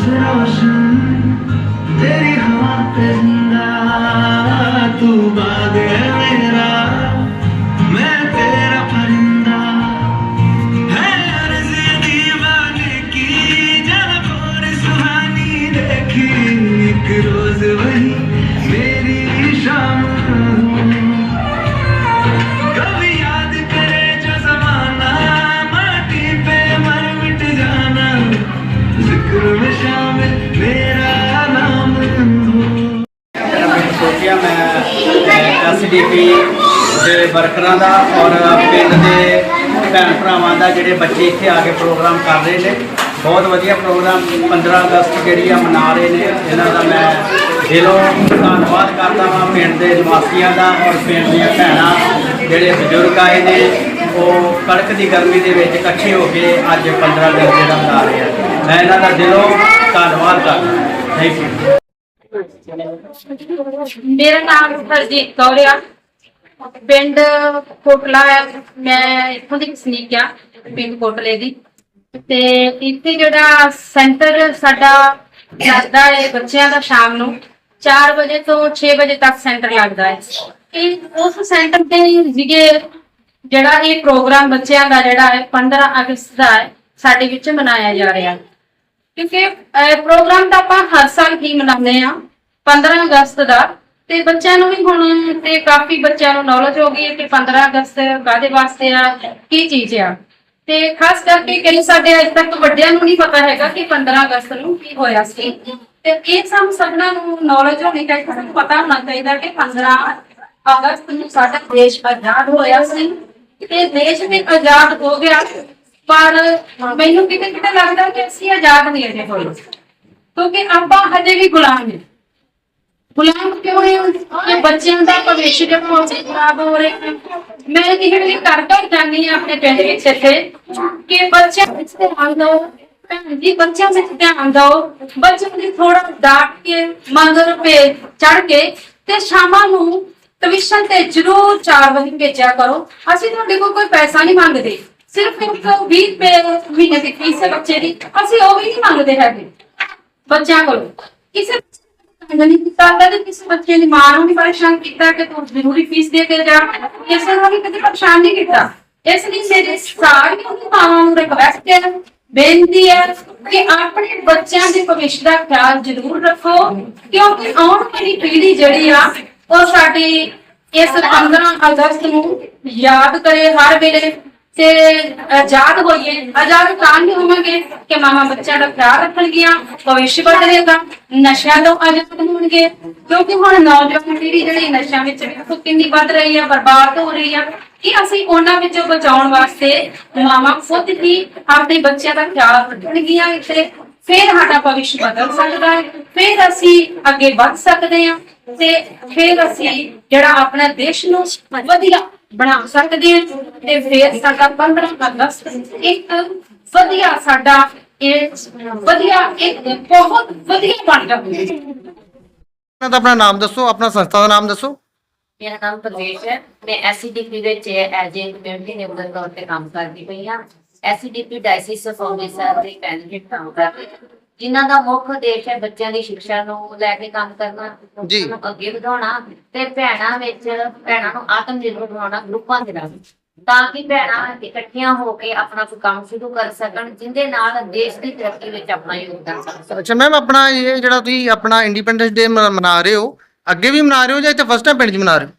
रोशन तेरी हवा पे ਐਸਡੀਪੀ ਦੇ ਵਰਕਰਾਂ ਦਾ ਔਰ ਪਿੰਡ ਦੇ ਭੈਣ ਭਰਾਵਾਂ ਦਾ ਜਿਹੜੇ ਬੱਚੇ ਇੱਥੇ ਆ ਕੇ ਪ੍ਰੋਗਰਾਮ ਕਰ ਰਹੇ ਨੇ। ਬਹੁਤ ਵਧੀਆ ਪ੍ਰੋਗਰਾਮ 15 ਅਗਸਤ ਜਿਹੜੀ ਆ ਮਨਾ ਰਹੇ ਨੇ। ਇਹਨਾਂ ਦਾ ਮੈਂ ਦਿਲੋਂ ਧੰਨਵਾਦ ਕਰਦਾ ਹਾਂ ਪਿੰਡ ਦੇ ਨਿਵਾਸੀਆਂ ਦਾ ਔਰ ਪਿੰਡ ਦੀਆਂ ਭੈਣਾਂ, ਜਿਹੜੇ ਬਜ਼ੁਰਗ ਆਏ ਨੇ, ਉਹ ਕੜਕ ਦੀ ਗਰਮੀ ਦੇ ਵਿੱਚ ਇਕੱਠੇ ਹੋ ਕੇ ਅੱਜ 15 ਅਗਸਤ ਜਿਹੜਾ ਮਨਾ ਰਹੇ ਆ। ਮੈਂ ਇਹਨਾਂ ਦਾ ਦਿਲੋਂ ਧੰਨਵਾਦ ਕਰਦਾ। ਥੈਂਕ ਯੂ ਮੇਰਾ ਨਾਮ ਹਰਜੀਤ ਕੌਰ ਆ। ਪਿੰਡ ਕੋਟਲਾ ਹੈ ਮੈਂ ਇੱਥੋਂ ਦੀ ਵਸਨੀਕ ਆ, ਪਿੰਡ ਕੋਟਲੇ ਦੀ। ਤੇ ਇੱਥੇ ਜਿਹੜਾ ਸੈਂਟਰ ਸਾਡਾ ਲੱਗਦਾ ਹੈ ਬੱਚਿਆਂ ਦਾ ਸ਼ਾਮ ਨੂੰ 4 ਵਜੇ ਤੋਂ 6 ਵਜੇ ਤੱਕ ਸੈਂਟਰ ਲੱਗਦਾ ਹੈ ਇਹ ਉਸ ਸੈਂਟਰ ਤੇ ਜਿਹੜੇ ਜਿਹੜਾ ਇਹ ਪ੍ਰੋਗਰਾਮ ਬੱਚਿਆਂ ਦਾ ਜਿਹੜਾ ਹੈ 15 ਅਗਸਤ ਦਾ ਹੈ ਸਾਡੇ ਵਿੱਚ ਮਨਾਇਆ ਜਾ ਰਿਹਾ। ਕਿਉਂਕਿ ਪ੍ਰੋਗਰਾਮ ਤਾਂ ਆਪਾਂ ਹਰ ਸਾਲ ਹੀ ਮਨਾਉਂਦੇ ਆ। 15 ਅਗਸਤ ਦਾ ਤੇ ਬੱਚਿਆਂ ਨੂੰ ਵੀ ਹੁਣ ਤੇ ਕਾਫੀ ਬੱਚਿਆਂ ਨੂੰ ਨੌਲੇਜ ਹੋ ਗਈ ਹੈ ਕਿ 15 ਅਗਸਤ ਕਾਦੇ ਵਾਸਤੇ ਆ, ਕੀ ਚੀਜ਼ ਆ। ਤੇ ਖਾਸ ਕਰਕੇ ਕਈ ਸਾਡੇ ਅਜੇ ਤੱਕ ਵੱਡਿਆਂ ਨੂੰ ਨਹੀਂ ਪਤਾ ਹੈਗਾ ਕਿ 15 ਅਗਸਤ ਨੂੰ ਕੀ ਹੋਇਆ ਸੀ। ਤੇ ਇਹ ਸਭ ਸਭਨਾਂ ਨੂੰ ਨੌਲੇਜ ਹੋਣੀ ਚਾਹੀਦੀ, ਸਾਨੂੰ ਪਤਾ ਹੋਣਾ ਚਾਹੀਦਾ ਕਿ 15 ਅਗਸਤ ਨੂੰ ਸਾਡਾ ਦੇਸ਼ ਆਜ਼ਾਦ ਹੋਇਆ ਸੀ। ਤੇ ਦੇਸ਼ ਵੀ ਆਜ਼ਾਦ ਹੋ ਗਿਆ, ਪਰ ਮੈਨੂੰ ਕਿਤੇ ਕਿਤੇ ਲੱਗਦਾ ਕਿ ਅਸੀਂ ਆਜ਼ਾਦ ਨਹੀਂ ਅਜੇ ਹੋਏ। ਕਿਉਂਕਿ ਆਪਾਂ ਹਜੇ ਵੀ ਗੁਲਾਮ ਨੇ। ਗੁਲਾਮ ਕਿਉਂ ਹੈ? ਕਿ ਬੱਚਿਆਂ ਦਾ ਭਵਿੱਖ ਜਿਹੜਾ ਖਰਾਬ ਹੋ ਰਿਹਾ ਹੈ? ਮੈਂ ਇਹ ਜਿਹੜੀ ਕਰ ਕਰ ਜਾਂਦੀ ਹਾਂ ਆਪਣੇ ਪਿੰਡ ਵਿੱਚ ਇੱਥੇ। ਕਿ ਬੱਚਿਆਂ ਵਿੱਚ ਧਿਆਨ ਦਿਓ, ਭੈਣ ਜੀ, ਬੱਚਿਆਂ ਵਿੱਚ ਧਿਆਨ ਦਿਓ। ਬੱਚਿਆਂ ਦੀ ਥੋੜਾ ਡਾਂਟ ਕੇ, ਮਗਰ ਪੇ ਚੜ ਕੇ ਤੇ ਸ਼ਾਮਾਂ ਨੂੰ ਟਿਊਸ਼ਨ ਤੇ ਜ਼ਰੂਰ 4 ਵਜੇ ਭੇਜਿਆ ਕਰੋ। ਅਸੀਂ ਤੁਹਾਡੇ ਕੋਲ ਕੋਈ ਪੈਸਾ ਨਹੀਂ ਮੰਗਦੇ। ਸਿਰਫ ਇੱਕ 20 ਰੁਪਏ ਮਹੀਨੇ ਦੀ ਫੀਸ ਹੈ ਬੱਚੇ ਦੀ। ਅਸੀਂ ਉਹ ਵੀ ਨਹੀਂ ਮੰਗਦੇ ਹੈਗੇ। ਬੱਚਿਆਂ ਕੋਲ। ਕਿਸੇ ਨਹੀਂ ਕੀਤਾ ਕਦੇ ਕਿਸੇ ਬੱਚੇ ਦੀ ਮਾਂ ਨੂੰ ਨਹੀਂ ਪਰੇਸ਼ਾਨ ਕੀਤਾ ਕਿ ਤੂੰ ਜ਼ਰੂਰੀ ਫੀਸ ਦੇ ਕੇ ਜਾ। ਕਿਸੇ ਨੂੰ ਵੀ ਕਦੇ ਪਰੇਸ਼ਾਨ ਨਹੀਂ ਕੀਤਾ। ਇਸ ਲਈ ਮੇਰੇ ਸਾਰੀਆਂ ਮਾਵਾਂ ਨੂੰ ਰਿਕਵੈਸਟ ਹੈ। ਬੇਨਤੀ ਹੈ ਕਿ ਆਪਣੇ ਬੱਚਿਆਂ ਦੇ ਭਵਿੱਖ ਦਾ ਖਿਆਲ ਜ਼ਰੂਰ ਰੱਖੋ, ਕਿਉਂਕਿ ਆਉਣ ਵਾਲੀ ਪੀੜ੍ਹੀ ਜਿਹੜੀ ਆ, ਉਹ ਸਾਡੀ ਇਸ 15 ਅਗਸਤ ਨੂੰ ਯਾਦ ਕਰੇ ਹਰ ਵੇਲੇ। ਤੇ ਆਜ਼ਾਦ ਹੋਈਏ ਆਜ਼ਾਦ ਤਾਂ ਨਹੀਂ ਹੋਵਾਂਗੇ ਕਿ ਮਾਮਾ ਬੱਚਿਆਂ ਦਾ ਖਿਆਲ ਰੱਖਣਗੀਆਂ ਭਵਿੱਖ ਬਦਲੇਗਾ ਨਸ਼ਿਆਂ ਤੋਂ ਆਜ਼ਾਦ ਹੋਣਗੇ, ਕਿਉਂਕਿ ਹੁਣ ਨੌਜਵਾਨ ਪੀੜ੍ਹੀ ਜਿਹੜੀ ਨਸ਼ਿਆਂ ਵਿੱਚ ਵੇਖੋ ਕਿੰਨੀ ਵੱਧ ਰਹੀ ਹੈ ਬਰਬਾਦ ਹੋ ਰਹੀ ਹੈ ਕਿ ਅਸੀਂ ਉਹਨਾਂ ਵਿੱਚੋਂ ਬਚਾਉਣ ਵਾਸਤੇ ਮਾਮਾ ਖੁਦ ਹੀ ਆਪਣੇ ਬੱਚਿਆਂ ਦਾ ਖਿਆਲ ਰੱਖਣਗੀਆਂ ਤੇ ਫਿਰ ਸਾਡਾ ਭਵਿੱਖ ਬਦਲ ਸਕਦਾ ਹੈ, ਫਿਰ ਅਸੀਂ ਅੱਗੇ ਵੱਧ ਸਕਦੇ ਹਾਂ, ਤੇ ਫਿਰ ਅਸੀਂ ਜਿਹੜਾ ਆਪਣਾ ਦੇਸ਼ ਨੂੰ ਵਧੀਆ ਬਣਾ ਸਕਦੇ ਹਾਂ ਤੇ ਫਿਰ ਸਾਡਾ 15 ਅਗਸਤ ਇੱਕ ਵਧੀਆ ਸਾਡਾ ਇਹ ਵਧੀਆ ਇੱਕ ਬਹੁਤ ਵਧੀਆ ਬਣ ਜਾਵੇ। ਆਪਣਾ ਤਾਂ ਆਪਣਾ ਨਾਮ ਦੱਸੋ ਆਪਣਾ ਸੰਸਥਾ ਦਾ ਨਾਮ ਦੱਸੋ। ਮੇਰਾ ਨਾਮ ਪ੍ਰਵੇਸ਼ ਹੈ। ਮੈਂ ਐਸਸੀਡੀਪੀ ਵਿੱਚ ਐਜ ਏ ਕਮਿਊਨਿਟੀ ਨਿਊਜ਼ਰ ਤੌਰ ਤੇ ਕੰਮ ਕਰਦੀ ਪਈ ਹਾਂ। ਐਸਸੀਡੀਪੀ ਡਾਇਸਿਸ ਫਾਊਂਡੇਸ਼ਨ ਦੇ ਕੈਂਡੀਡੇਟ ਕੰਮ ਕਰ ਰਹੀ ਹਾਂ, ਜਿਨ੍ਹਾਂ ਦਾ ਮੁੱਖ ਉਦੇਸ਼ ਹੈ ਬੱਚਿਆਂ ਦੀ ਸਿੱਖਿਆ ਨੂੰ ਲੈ ਕੇ ਕੰਮ ਕਰਨਾ ਜੀ। ਨੂੰ ਅੱਗੇ ਵਧਾਉਣਾ ਤੇ ਭੈਣਾਂ ਵਿੱਚ ਭੈਣਾਂ ਨੂੰ ਆਤਮ ਨਿਰਭਰ ਬਣਾਉਣਾ ਗਰੁੱਪਾਂ ਦੇ ਰਾਹੀਂ ਤਾਂ ਕਿ ਭੈਣਾਂ ਇਕੱਠੀਆਂ ਹੋ ਕੇ ਆਪਣਾ ਕੋਈ ਕੰਮ ਸ਼ੁਰੂ ਕਰ ਸਕਣ ਜਿੰਦੇ ਨਾਲ ਦੇਸ਼ ਦੀ ਤਰੱਕੀ ਵਿੱਚ ਆਪਣਾ ਯੋਗਦਾਨ ਪਾ ਸਕਣ। ਅੱਛਾ ਮੈਮ ਆਪਣਾ ਇਹ ਜਿਹੜਾ ਤੁਸੀਂ ਆਪਣਾ ਇੰਡੀਪੈਂਡੈਂਸ ਡੇ ਮਨਾ ਰਹੇ ਹੋ ਅੱਗੇ ਵੀ ਮਨਾ ਰਹੇ ਹੋ ਜਾਂ ਇੱਥੇ ਫਸਟ ਟਾਈਮ ਪਿੰਡ 'ਚ ਮਨਾ ਰਹੇ ਹੋ?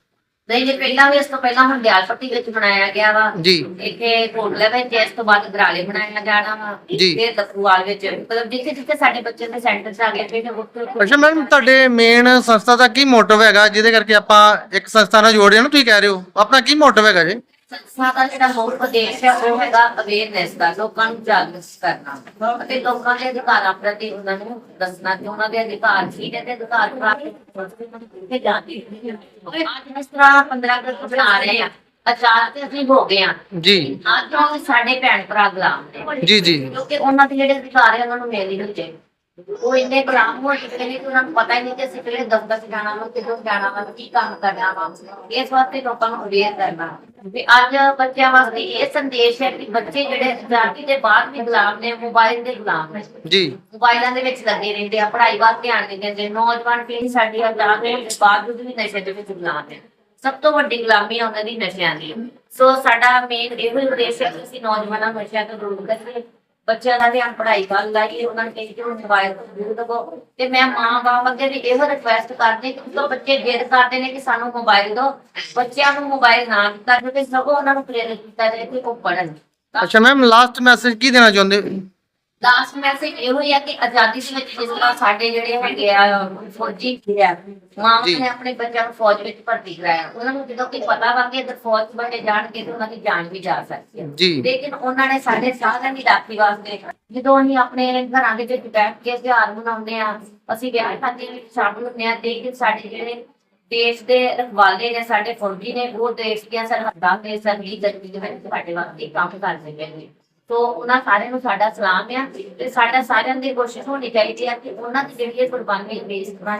ਨਹੀਂ ਜੇ ਪਹਿਲਾਂ ਵੀ ਇਸ ਤੋਂ ਪਹਿਲਾਂ ਹੁਣ ਦਿਆਲਪੱਟੀ ਵਿੱਚ ਬਣਾਇਆ ਗਿਆ ਵਾ ਜੀ। ਇੱਥੇ ਕੋਟਲੇ ਵਿੱਚ ਇਸ ਤੋਂ ਬਾਅਦ ਗਰਾਲੇ ਬਣਾਇਆ ਜਾਣਾ ਵਾ ਜੀ। ਫਿਰ ਦਸੂਵਾਲ ਵਿੱਚ ਮਤਲਬ ਜਿੱਥੇ ਜਿੱਥੇ ਸਾਡੇ ਬੱਚੇ ਦੇ ਸੈਂਟਰ ਚ ਆ ਗਏ ਫਿਰ ਉੱਥੇ ਅੱਛਾ ਮੈਮ ਤੁਹਾਡੇ ਮੇਨ ਸੰਸਥਾ ਦਾ ਕੀ ਮੋਟਿਵ ਹੈਗਾ ਜਿਹਦੇ ਕਰਕੇ ਆਪਾਂ ਇੱਕ ਸੰਸਥਾ ਨਾਲ ਜੋੜ ਰਹੇ ਹਾਂ ਨਾ ਤੁਸੀਂ ਕਹਿ ਰਹੇ ਹੋ। ਆਪਣਾ ਕੀ ਮੋਟਿਵ ਹੈਗਾ ਜੀ? ਸੰਸਥਾ ਦਾ ਜਿਹੜਾ ਮੁੱਖ ਉਦੇਸ਼ ਹੈ ਉਹ ਹੈਗਾ ਅਵੇਅਰਨੈਸ ਦਾ ਲੋਕਾਂ ਨੂੰ ਜਾਗਰੂਕ ਕਰਨਾ ਅਤੇ ਲੋਕਾਂ ਦੇ ਅਧਿਕਾਰਾਂ ਪ੍ਰਤੀ ਉਹਨਾਂ ਨੂੰ ਦੱਸਣਾ ਕਿ ਉਹਨਾਂ ਦੇ ਅਧਿਕਾਰ ਕੀ ਨੇ ਤੇ ਅਧਿਕਾਰ ਪ੍ਰਾਪਤ ਕਰਕੇ ਜਾਂਦੇ ਅੱਜ ਇਸ ਤਰ੍ਹਾਂ 15 ਅਗਸਤ ਬਣਾ ਰਹੇ ਆ ਅਚਾਨਕ ਅਸੀਂ ਹੋ ਗਏ ਆ ਜੀ। ਅੱਜ ਸਾਡੇ ਭੈਣ ਭਰਾ ਗੁਲਾਮ ਨੇ ਜੀ ਜੀ। ਕਿਉਂਕਿ ਉਹਨਾਂ ਦੇ ਜਿਹੜੇ ਅਧਿਕਾਰ ਹੈ ਉਹਨਾਂ ਨੂੰ ਮਿਲ ਨਹੀਂ ਹੁੰਦੇ ਉਹ ਇੰਨੇ ਗੁਲਾਮ ਹੋ ਚੁੱਕੇ ਨੇ ਕਿ ਉਹਨਾਂ ਨੂੰ ਪਤਾ ਹੀ ਨਹੀਂ ਕਿ ਅਸੀਂ ਕਿਹੜੇ ਦਫ਼ਤਰ 'ਚ ਜਾਣਾ ਵਾ ਕਿਦੋਂ ਜਾਣਾ ਵਾ ਕੀ ਕੰਮ ਕਰਨਾ ਵਾ। ਇਸ ਵਾਸਤੇ ਲੋਕਾਂ ਨੂੰ ਅਵੇਅਰ ਕਰਨਾ। ਵੀ ਅੱਜ ਬੱਚਿਆਂ ਵਾਸਤੇ ਇਹ ਸੰਦੇਸ਼ ਹੈ ਕਿ ਬੱਚੇ ਜਿਹੜੇ ਆਜ਼ਾਦੀ ਦੇ ਬਾਅਦ ਵੀ ਗੁਲਾਮ ਨੇ ਮੋਬਾਈਲ ਦੇ ਗੁਲਾਮ ਨੇ। ਜੀ। ਮੋਬਾਈਲਾਂ ਦੇ ਵਿੱਚ ਲੱਗੇ ਰਹਿੰਦੇ ਆ ਪੜ੍ਹਾਈ ਵੱਲ ਧਿਆਨ ਨਹੀਂ ਦਿੰਦੇ। ਨੌਜਵਾਨ ਪੀੜ੍ਹੀ ਸਾਡੀ ਆਜ਼ਾਦ ਹੋਣ ਦੇ ਬਾਵਜੂਦ ਵੀ ਨਸ਼ੇ ਦੇ ਵਿੱਚ ਗੁਲਾਮ ਹੈ ਸਭ ਤੋਂ ਵੱਡੀ ਗੁਲਾਮੀ ਆ ਉਹਨਾਂ ਦੀ ਨਸ਼ਿਆਂ ਦੀ ਸੋ ਸਾਡਾ ਮੇਨ ਇਹੋ ਹੀ ਉਦੇਸ਼ ਹੈ ਕਿ ਅਸੀਂ ਨੌਜਵਾਨਾਂ ਨੂੰ ਨਸ਼ਿਆਂ ਤੋਂ ਦੂਰ ਕਰੀਏ। ਬੱਚਿਆਂ ਦਾ ਧਿਆਨ ਪੜ੍ਹਾਈ ਵੱਲ ਲਾਈਏ ਉਹਨਾਂ ਨੂੰ ਕਹੀਏ ਕਿ ਉਹ ਮੋਬਾਈਲ ਤੋਂ ਦੂਰ ਰਹੋ ਤੇ ਮੈਂ ਮਾਂ ਬਾਪ ਅੱਗੇ ਵੀ ਇਹੋ ਰਿਕੁਐਸਟ ਕਰਦੀ ਕਿ ਜਦੋਂ ਬੱਚੇ ਜਿੱਦ ਕਰਦੇ ਨੇ ਕਿ ਸਾਨੂੰ ਮੋਬਾਈਲ ਦਿਓ, ਬੱਚਿਆਂ ਨੂੰ ਮੋਬਾਈਲ ਨਾ ਦਿੱਤਾ ਜਾਵੇ, ਸਗੋਂ ਉਹਨਾਂ ਨੂੰ ਪ੍ਰੇਰਿਤ ਕੀਤਾ ਜਾਵੇ ਕਿ ਉਹ ਪੜ੍ਹਨ ਅੱਛਾ ਮੈਮ ਲਾਸਟ ਮੈਸੇਜ ਕੀ ਦੇਣਾ ਚਾਹੁੰਦੇ ਹੋ? ਲਾਸਟ ਮੈਸੇਜ ਇਹੋ ਹੀ ਆ ਕਿ ਆਜ਼ਾਦੀ ਦੇ ਵਿੱਚ ਜਿਸ ਤਰ੍ਹਾਂ ਸਾਡੇ ਜਿਹੜੇ ਹੈਗੇ ਆ ਫੌਜੀ ਮਾਂ। ਨੇ ਆਪਣੇ ਬੱਚਿਆਂ ਨੂੰ ਫੌਜ ਵਿੱਚ ਭਰਤੀ ਕਰਾਇਆ। ਉਹਨਾਂ ਨੂੰ ਜਦੋਂ ਕਿ ਪਤਾ ਵਾ ਕਿ ਫੌਜ ਬੱਚੇ ਜਾਣਗੇ ਤਾਂ ਉਹਨਾਂ ਦੀ ਜਾਨ ਵੀ ਜਾ ਸਕਦੀ ਹੈ ਲੇਕਿਨ ਉਹਨਾਂ ਨੇ ਸਾਡੇ ਸਾਰਿਆਂ ਦੀ ਰਾਖੀ ਵਾਸਤੇ ਜਦੋਂ ਅਸੀਂ ਆਪਣੇ ਘਰਾਂ ਦੇ ਵਿੱਚ ਬੈਠ ਕੇ ਤਿਉਹਾਰ ਮਨਾਉਂਦੇ ਆ ਅਸੀਂ ਵਿਆਹ ਸ਼ਾਦੀ ਵਿੱਚ ਸ਼ਾਮਲ ਹੁੰਦੇ ਆ ਲੇਕਿਨ ਸਾਡੇ ਜਿਹੜੇ ਦੇਸ਼ ਦੇ ਰਖਵਾਲੇ ਨੇ ਸਾਡੇ ਫੌਜੀ ਨੇ ਉਹ ਦੇਸ਼ ਦੀਆਂ ਸਰਹੱਦਾਂ ਤੇ ਸਰਹੱਦੀ ਜੰਗੀ ਦੇ ਵਿੱਚ ਸਾਡੇ ਵਾਸਤੇ ਕੰਮ ਕਰਦੇ ਪਏ ਨੇ। ਸੋ ਉਹਨਾਂ ਸਾਰਿਆਂ ਨੂੰ ਸਾਡਾ ਸਲਾਮ ਆ ਤੇ ਸਾਡਾ ਸਾਰਿਆਂ ਦੀ ਕੋਸ਼ਿਸ਼ ਹੋਣੀ ਚਾਹੀਦੀ ਆ ਕਿ ਉਹਨਾਂ ਦੀ ਜਿਹੜੀ ਇਹ ਕੁਰਬਾਨੀ ਦੇਸ਼ ਦਾ